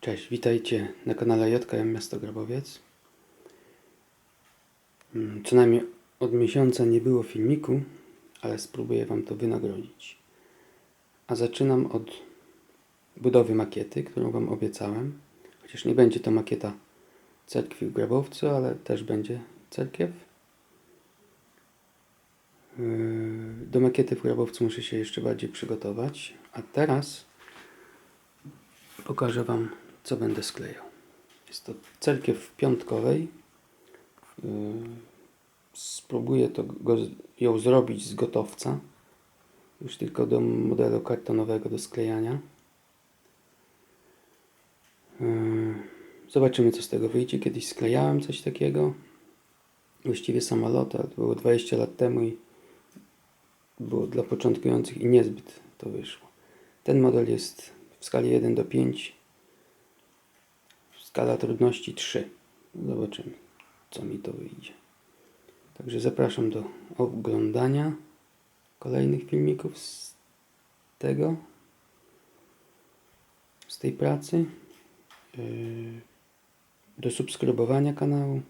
Cześć, witajcie na kanale JKM Miasto Grabowiec. Mm, Co najmniej od miesiąca nie było filmiku, ale spróbuję Wam to wynagrodzić. A zaczynam od budowy makiety, którą Wam obiecałem. Chociaż nie będzie to makieta cerkwi w Grabowcu, ale też będzie cerkiew. Yy, Do makiety w Grabowcu muszę się jeszcze bardziej przygotować. A teraz pokażę Wam, co będę sklejał. Jest to cerkiew piątkowej. Yy, Spróbuję to go, ją zrobić z gotowca. Już tylko do modelu kartonowego do sklejania. Yy, Zobaczymy, co z tego wyjdzie. Kiedyś sklejałem coś takiego. Właściwie samoloty, ale to było 20 lat temu i było dla początkujących i niezbyt to wyszło. Ten model jest w skali 1 do 5. Skala trudności 3. Zobaczymy, co mi to wyjdzie. Także zapraszam do oglądania kolejnych filmików z tego, z tej pracy, yy, do subskrybowania kanału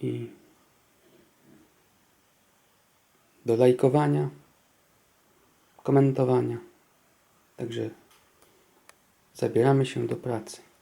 i do lajkowania, komentowania. Także zabieramy się do pracy.